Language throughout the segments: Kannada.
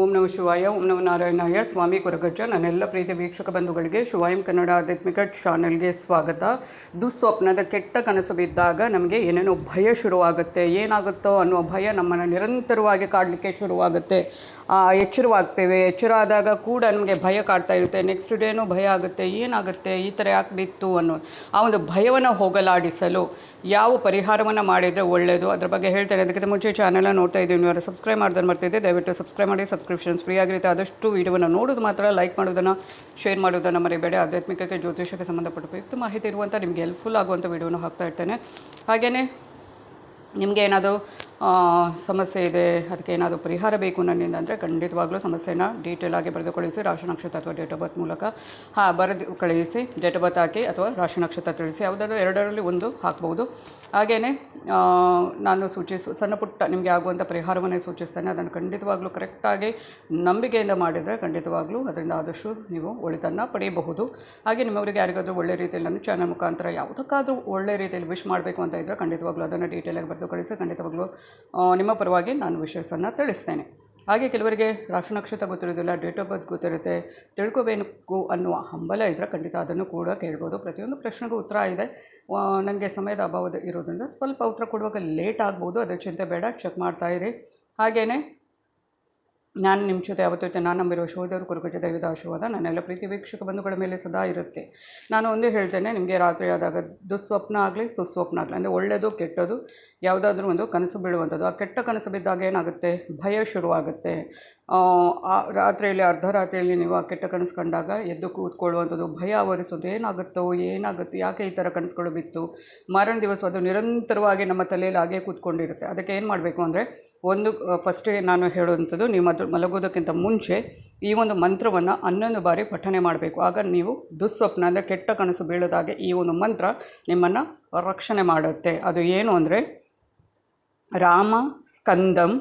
ಓಂ ನಮ ಶಿವಾಯ, ಓಂ ನಮ ನಾರಾಯಣಾಯ. ಸ್ವಾಮಿ ಕೊರಗಜ್ಜ, ನನ್ನೆಲ್ಲ ಪ್ರೀತಿ ವೀಕ್ಷಕ ಬಂಧುಗಳಿಗೆ ಶಿವಾಯಂ ಕನ್ನಡ ಆಧ್ಯಾತ್ಮಿಕ ಚಾನೆಲ್ಗೆ ಸ್ವಾಗತ. ದುಸ್ವಪ್ನದ ಕೆಟ್ಟ ಕನಸು ಬಿದ್ದಾಗ ನಮಗೆ ಏನೇನೋ ಭಯ ಶುರುವಾಗುತ್ತೆ. ಏನಾಗುತ್ತೋ ಅನ್ನೋ ಭಯ ನಮ್ಮನ್ನು ನಿರಂತರವಾಗಿ ಕಾಡಲಿಕ್ಕೆ ಶುರುವಾಗುತ್ತೆ. ಎಚ್ಚರವಾಗ್ತೇವೆ. ಎಚ್ಚರ ಆದಾಗ ಕೂಡ ನಮಗೆ ಭಯ ಕಾಡ್ತಾ ಇರುತ್ತೆ. ನೆಕ್ಸ್ಟ್ ಡೇನೂ ಭಯ ಆಗುತ್ತೆ. ಏನಾಗುತ್ತೆ? ಈ ಥರ ಯಾಕೆ ಬಿತ್ತು ಅನ್ನೋ ಆ ಒಂದು ಭಯವನ್ನು ಹೋಗಲಾಡಿಸಲು ಯಾವ ಪರಿಹಾರವನ್ನು ಮಾಡಿದರೆ ಒಳ್ಳೆಯದು ಅದ್ರ ಬಗ್ಗೆ ಹೇಳ್ತಾರೆ ಅದಕ್ಕಿಂತ ಮುಂಚೆ ಚಾನೆಲ್ನ ನೋಡ್ತಾ ಇದ್ದೀವಿ. ನೀವು ಸಬ್ಸ್ಕ್ರೈಬ್ ಮಾಡ್ದನ್ನು ಮಾಡ್ತಿದ್ದೆ ದಯವಿಟ್ಟು ಸಬ್ಸ್ಕ್ರೈಬ್ ಮಾಡಿ ಸಬ್ಸ್ಕ್ರಿಪ್ಷನ್ಸ್ ಫ್ರೀ ಆಗಿರುತ್ತೆ, ಆದಷ್ಟು ವೀಡಿಯೋವನ್ನು ನೋಡೋದು ಮಾತ್ರ ಲೈಕ್ ಮಾಡೋದನ್ನು ಶೇರ್ ಮಾಡೋದನ್ನು ಮರಿಬೇಡಿ. ಆಧ್ಯಾತ್ಮಿಕಕ್ಕೆ ಜ್ಯೋತಿಷಕ್ಕೆ ಸಂಬಂಧಪಟ್ಟ ಉಪಯುಕ್ತ ಮಾಹಿತಿ ಇರುವಂಥ ನಿಮಗೆ ಹೆಲ್ಪ್ಫುಲ್ ಆಗುವಂಥ ವೀಡಿಯೋನ ಹಾಕ್ತಾ ಇರ್ತೇನೆ. ಹಾಗೆಯೇ ನಿಮಗೆ ಏನಾದರೂ ಸಮಸ್ಯೆ ಇದೆ, ಅದಕ್ಕೆ ಏನಾದರೂ ಪರಿಹಾರ ಬೇಕು ನನ್ನಿಂದ ಅಂದರೆ ಖಂಡಿತವಾಗ್ಲೂ ಸಮಸ್ಯೆನ ಡೀಟೇಲ್ ಆಗಿ ಬರೆದು ಕಳುಹಿಸಿ ರಾಶಿ ನಕ್ಷತ್ರ ಅಥವಾ ಡೇಟ್ ಆಫ್ ಬರ್ತ್ ಮೂಲಕ, ಹಾಂ, ಬರೆದು ಕಳುಹಿಸಿ ಡೇಟ್ ಆಫ್ ಬರ್ತ್ ಹಾಕಿ ಅಥವಾ ರಾಶಿ ನಕ್ಷತ್ರ ತಿಳಿಸಿ, ಯಾವುದಾದ್ರೂ ಎರಡರಲ್ಲಿ ಒಂದು ಹಾಕ್ಬೋದು. ಹಾಗೆಯೇ ನಾನು ಸೂಚಿಸು, ಸಣ್ಣ ಪುಟ್ಟ ನಿಮಗೆ ಆಗುವಂಥ ಪರಿಹಾರವನ್ನೇ ಸೂಚಿಸ್ತೇನೆ, ಅದನ್ನು ಖಂಡಿತವಾಗ್ಲೂ ಕರೆಕ್ಟಾಗಿ ನಂಬಿಕೆಯಿಂದ ಮಾಡಿದರೆ ಖಂಡಿತವಾಗ್ಲೂ ಅದರಿಂದ ಆದಷ್ಟು ನೀವು ಒಳಿತನ್ನು ಪಡೆಯಬಹುದು. ಹಾಗೆ ನಿಮ್ಮವರಿಗೆ ಯಾರಿಗಾದರೂ ಒಳ್ಳೆ ರೀತಿಯಲ್ಲಿ ನಾನು ಚಾನಲ್ ಮುಖಾಂತರ ಯಾವುದಕ್ಕಾದರೂ ಒಳ್ಳೆ ರೀತಿಯಲ್ಲಿ ವಿಶ್ ಮಾಡಬೇಕು ಅಂತ ಇದ್ದರೆ ಖಂಡಿತವಾಗ್ಲೂ ಅದನ್ನು ಡೀಟೇಲಾಗಿ ಬರೆದು ಕಳಿಸಿ ಖಂಡಿತವಾಗ್ಲೂ ನಿಮ್ಮ ಪರವಾಗಿ ನಾನು ವಿಷಯಸನ್ನು ತಿಳಿಸ್ತೇನೆ. ಹಾಗೆ ಕೆಲವರಿಗೆ ರಾಶಿ ನಕ್ಷತ್ರ ಗೊತ್ತಿರೋದಿಲ್ಲ ಡೇಟ್ ಆಫ್ ಬರ್ತ್ ಗೊತ್ತಿರುತ್ತೆ, ತಿಳ್ಕೋಬೇಕು ಅನ್ನುವ ಹಂಬಲ ಇದ್ದರೆ ಖಂಡಿತ ಅದನ್ನು ಕೂಡ ಕೇಳ್ಬೋದು. ಪ್ರತಿಯೊಂದು ಪ್ರಶ್ನೆಗೂ ಉತ್ತರ ಇದೆ. ನನಗೆ ಸಮಯದ ಅಭಾವ ಇರೋದ್ರಿಂದ ಸ್ವಲ್ಪ ಉತ್ತರ ಕೊಡುವಾಗ ಲೇಟ್ ಆಗ್ಬೋದು. ಅದರ ಚಿಂತೆ ಬೇಡ ಚೆಕ್ ಮಾಡ್ತಾಯಿರಿ ಹಾಗೆಯೇ ನಾನು ನಿಮ್ಮ ಜೊತೆ ಯಾವತ್ತೂ ಇರ್ತೇನೆ ನಾನು ನಂಬಿರುವ ಶೋಧವರು ಕುರುಕುಜ ದೈವದ ಆಶೀರ್ವಾದ ನನ್ನೆಲ್ಲ ಪ್ರೀತಿ ವೀಕ್ಷಕ ಬಂಧುಗಳ ಮೇಲೆ ಸದಾ ಇರುತ್ತೆ. ನಾನು ಒಂದೇ ಹೇಳ್ತೇನೆ ನಿಮಗೆ ರಾತ್ರಿ ಆದಾಗ ದುಸ್ವಪ್ನ ಆಗಲಿ ಸುಸ್ವಪ್ನ ಆಗಲಿ ಅಂದರೆ ಒಳ್ಳೆಯದು ಕೆಟ್ಟದು ಯಾವುದಾದ್ರೂ ಒಂದು ಕನಸು ಬೀಳುವಂಥದ್ದು. ಆ ಕೆಟ್ಟ ಕನಸು ಬಿದ್ದಾಗ ಏನಾಗುತ್ತೆ? ಭಯ ಶುರುವಾಗುತ್ತೆ. ಆ, ಆ ರಾತ್ರಿಯಲ್ಲಿ ಅರ್ಧ ರಾತ್ರಿಯಲ್ಲಿ ನೀವು ಆ ಕೆಟ್ಟ ಕನಸು ಕಂಡಾಗ ಎದ್ದು ಕೂತ್ಕೊಳ್ಳುವಂಥದ್ದು ಭಯ ಆವರಿಸೋದು ಏನಾಗುತ್ತೋ ಏನಾಗುತ್ತೋ ಯಾಕೆ ಈ ಥರ ಕನಸುಗಳು ಬಿತ್ತು? ಮಾರನೇ ದಿವಸ ಅದು ನಿರಂತರವಾಗಿ ನಮ್ಮ ತಲೆಯಲ್ಲಿ ಹಾಗೇ ಕೂತ್ಕೊಂಡಿರುತ್ತೆ. ಅದಕ್ಕೆ ಏನು ಮಾಡಬೇಕು ಅಂದರೆ ಒಂದು ಫಸ್ಟಿಗೆ ನಾನು ಹೇಳುವಂಥದ್ದು, ನೀವು ಮದ್ ಮಲಗೋದಕ್ಕಿಂತ ಮುಂಚೆ ಈ ಒಂದು ಮಂತ್ರವನ್ನು ಹನ್ನೊಂದು ಬಾರಿ ಪಠನೆ ಮಾಡಬೇಕು. ಆಗ ನೀವು ದುಸ್ವಪ್ನ, ಅಂದರೆ ಕೆಟ್ಟ ಕನಸು ಬೀಳದಾಗೆ ಈ ಒಂದು ಮಂತ್ರ ನಿಮ್ಮನ್ನು ರಕ್ಷಣೆ ಮಾಡುತ್ತೆ. ಅದು ಏನು ಅಂದರೆ, ರಾಮ ಸ್ಕಂದಂ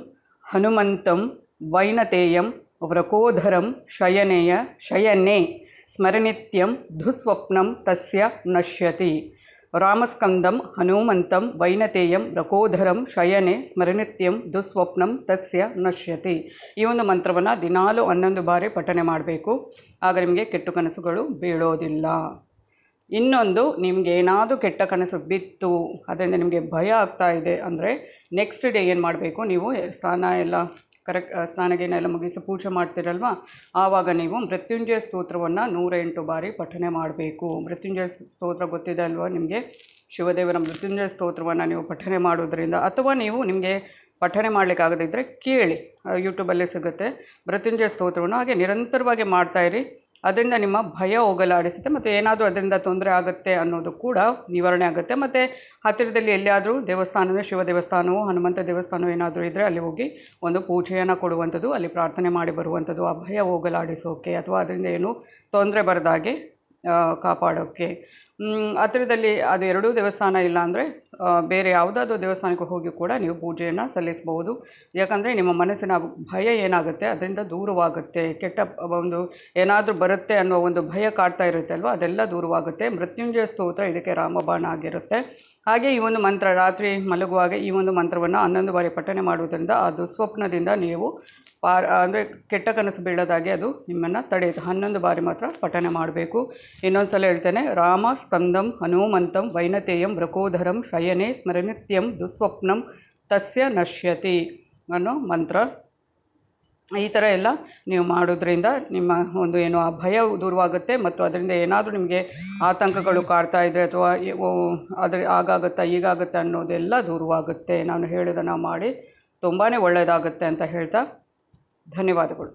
ಹನುಮಂತಂ ವೈನತೇಯಂ ವ್ರಕೋಧರಂ ಶಯನೇಯ ಶಯನೆ ಸ್ಮರಣಿತ್ಯಂ ದುಸ್ವಪ್ನಂ ತಸ್ಯ ನಶ್ಯತಿ. ರಾಮಸ್ಕಂದಂ, ಹನುಮಂತಂ, ವೈನತೇಯಂ, ರಕೋಧರಂ, ಶಯನೆ ಸ್ಮರಣಿತ್ಯಂ ದುಸ್ವಪ್ನಂ, ತಸ್ಯ ನಶ್ಯತಿ. ಈ ಒಂದು ಮಂತ್ರವನ್ನು ದಿನಾಲು ಹನ್ನೊಂದು ಬಾರಿ ಪಠನೆ ಮಾಡಬೇಕು. ಆಗ ನಿಮಗೆ ಕೆಟ್ಟ ಕನಸುಗಳು ಬೀಳೋದಿಲ್ಲ. ಇನ್ನೊಂದು ನಿಮಗೆ ಏನಾದರೂ ಕೆಟ್ಟ ಕನಸು ಬಿತ್ತು, ಅದರಿಂದ ನಿಮಗೆ ಭಯ ಆಗ್ತಾ ಇದೆ ಅಂದರೆ ನೆಕ್ಸ್ಟ್ ಡೇ ಏನು ಮಾಡಬೇಕು? ನೀವು ಸ್ನಾನ ಎಲ್ಲ ಕರೆಕ್ಟ್ ಸ್ನಾನಗೇನೆಲ್ಲ ಮುಗಿಸಿ ಪೂಜೆ ಮಾಡ್ತೀರಲ್ವ? ಆವಾಗ ನೀವು ಮೃತ್ಯುಂಜಯ ಸ್ತೋತ್ರವನ್ನು ನೂರ ಎಂಟು ಬಾರಿ ಪಠನೆ ಮಾಡಬೇಕು. ಮೃತ್ಯುಂಜಯ ಸ್ತೋತ್ರ ಗೊತ್ತಿದೆ ಅಲ್ವಾ ನಿಮಗೆ? ಶಿವದೇವರ ಮೃತ್ಯುಂಜಯ ಸ್ತೋತ್ರವನ್ನು ನೀವು ಪಠನೆ ಮಾಡೋದ್ರಿಂದ. ಅಥವಾ ನೀವು ನಿಮಗೆ ಪಠನೆ ಮಾಡಲಿಕ್ಕಾಗದಿದ್ದರೆ ಕೇಳಿ. ಯೂಟ್ಯೂಬಲ್ಲೇ ಸಿಗುತ್ತೆ. ಮೃತ್ಯುಂಜಯ ಸ್ತೋತ್ರವನ್ನು ಹಾಗೆ ನಿರಂತರವಾಗಿ ಮಾಡ್ತಾಯಿರಿ ಅದರಿಂದ ನಿಮ್ಮ ಭಯ ಹೋಗಲಾಡಿಸುತ್ತೆ ಮತ್ತು ಏನಾದರೂ ಅದರಿಂದ ತೊಂದರೆ ಆಗುತ್ತೆ ಅನ್ನೋದು ಕೂಡ ನಿವಾರಣೆ ಆಗುತ್ತೆ. ಮತ್ತು ಹತ್ತಿರದಲ್ಲಿ ಎಲ್ಲಿಯಾದರೂ ದೇವಸ್ಥಾನವೇ, ಶಿವ ದೇವಸ್ಥಾನವೋ, ಹನುಮಂತ ದೇವಸ್ಥಾನವೋ ಏನಾದರೂ ಇದ್ದರೆ ಅಲ್ಲಿ ಹೋಗಿ ಒಂದು ಪೂಜೆಯನ್ನು ಕೊಡುವಂಥದ್ದು, ಅಲ್ಲಿ ಪ್ರಾರ್ಥನೆ ಮಾಡಿ ಬರುವಂಥದ್ದು, ಆ ಭಯ ಹೋಗಲಾಡಿಸೋಕೆ ಅಥವಾ ಅದರಿಂದ ಏನು ತೊಂದರೆ ಬರದಾಗೆ ಕಾಪಾಡೋಕ್ಕೆ ಹತ್ರದಲ್ಲಿ ಅದು ಎರಡೂ ದೇವಸ್ಥಾನ ಇಲ್ಲ ಅಂದರೆ ಬೇರೆ ಯಾವುದಾದ್ರೂ ದೇವಸ್ಥಾನಕ್ಕೆ ಹೋಗಿ ಕೂಡ ನೀವು ಪೂಜೆಯನ್ನು ಸಲ್ಲಿಸಬಹುದು. ಯಾಕಂದರೆ ನಿಮ್ಮ ಮನಸ್ಸಿನ ಭಯ ಏನಾಗುತ್ತೆ? ಅದರಿಂದ ದೂರವಾಗುತ್ತೆ. ಕೆಟ್ಟ ಒಂದು ಏನಾದರೂ ಬರುತ್ತೆ ಅನ್ನೋ ಒಂದು ಭಯ ಕಾಡ್ತಾ ಇರುತ್ತೆ ಅಲ್ವ? ಅದೆಲ್ಲ ದೂರವಾಗುತ್ತೆ. ಮೃತ್ಯುಂಜಯ ಸ್ತೋತ್ರ ಇದಕ್ಕೆ ರಾಮಬಾಣ ಆಗಿರುತ್ತೆ. ಹಾಗೆ ಈ ಒಂದು ಮಂತ್ರ ರಾತ್ರಿ ಮಲಗುವಾಗ ಈ ಒಂದು ಮಂತ್ರವನ್ನು ಹನ್ನೊಂದು ಬಾರಿ ಪಠನೆ ಮಾಡುವುದರಿಂದ, ಆ ದುಸ್ವಪ್ನದಿಂದ ನೀವು ಪಾರ್, ಅಂದರೆ ಕೆಟ್ಟ ಕನಸು ಬೀಳದಾಗೆ ಅದು ನಿಮ್ಮನ್ನು ತಡೆಯುತ್ತೆ. ಹನ್ನೊಂದು ಬಾರಿ ಮಾತ್ರ ಪಠನೆ ಮಾಡಬೇಕು. ಇನ್ನೊಂದು ಸಲ ಹೇಳ್ತೇನೆ, ರಾಮ ಸ್ಕಂದಂ ಹನುಮಂತಂ ವೈನತೇಯಂ ವೃಕೋಧರಂ ಶಯನೆ ಸ್ಮರಣಿತ್ಯಂ ದುಸ್ವಪ್ನಂ ತಸ್ಯ ನಶ್ಯತಿ ಅನ್ನೋ ಮಂತ್ರ. ಈ ಥರ ಎಲ್ಲ ನೀವು ಮಾಡೋದ್ರಿಂದ ನಿಮ್ಮ ಒಂದು ಏನು, ಆ ಭಯ ದೂರವಾಗುತ್ತೆ ಮತ್ತು ಅದರಿಂದ ಏನಾದರೂ ನಿಮಗೆ ಆತಂಕಗಳು ಕಾಡ್ತಾ ಇದ್ದರೆ ಅಥವಾ ಅದ್ರ ಆಗಾಗುತ್ತಾ, ಈಗಾಗುತ್ತೆ ಅನ್ನೋದೆಲ್ಲ ದೂರವಾಗುತ್ತೆ. ನಾನು ಹೇಳಿದ್ದನ್ನು ಮಾಡಿ ತುಂಬಾ ಒಳ್ಳೆಯದಾಗುತ್ತೆ ಅಂತ ಹೇಳ್ತಾ ಧನ್ಯವಾದಗಳು